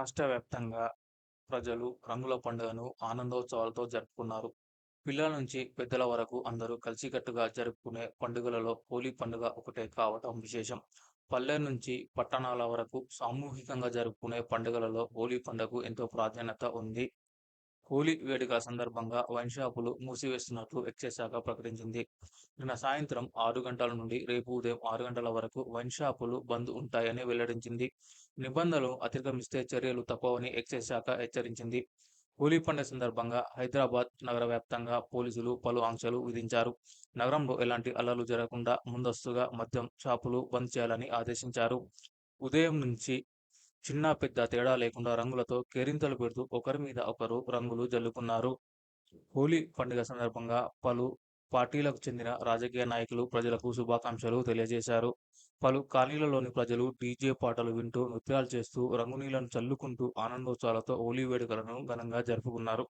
రాష్ట్ర వ్యాప్తంగా ప్రజలు రంగుల పండుగను ఆనందోత్సవాలతో జరుపుకున్నారు. పిల్లల నుంచి పెద్దల వరకు అందరూ కలిసికట్టుగా జరుపుకునే పండుగలలో హోలీ పండుగ ఒకటే కావటం విశేషం. పల్లె నుంచి పట్టణాల వరకు సామూహికంగా జరుపుకునే పండుగలలో హోలీ పండుగకు ఎంతో ప్రాధాన్యత ఉంది. హోలీ వేడుక సందర్భంగా వైన్ షాపులు మూసివేస్తున్నట్లు ఎక్సైజ్ శాఖ ప్రకటించింది. నిన్న సాయంత్రం ఆరు గంటల నుండి రేపు ఉదయం ఆరు గంటల వరకు వైన్ షాపులు బంద్ ఉంటాయని వెల్లడించింది. నిబంధనలు అతిక్రమిస్తే చర్యలు తప్పవని ఎక్సైజ్ శాఖ హెచ్చరించింది. హోలీ పండుగ సందర్భంగా హైదరాబాద్ నగర వ్యాప్తంగా పోలీసులు పలు ఆంక్షలు విధించారు. నగరంలో ఎలాంటి అల్లర్లు జరగకుండా ముందస్తుగా మద్యం షాపులు బంద్ చేయాలని ఆదేశించారు. ఉదయం నుంచి చిన్న పెద్ద తేడా లేకుండా రంగులతో కేరింతలు పెడుతూ ఒకరి మీద ఒకరు రంగులు జల్లుకున్నారు. హోలీ పండుగ సందర్భంగా పలు పార్టీలకు చెందిన రాజకీయ నాయకులు ప్రజలకు శుభాకాంక్షలు తెలియజేశారు. పలు కాలనీలలోని ప్రజలు డీజే పాటలు వింటూ నృత్యాలు చేస్తూ రంగునీళ్ళను చల్లుకుంటూ ఆనందోత్సవాలతో హోలీ వేడుకలను ఘనంగా జరుపుకున్నారు.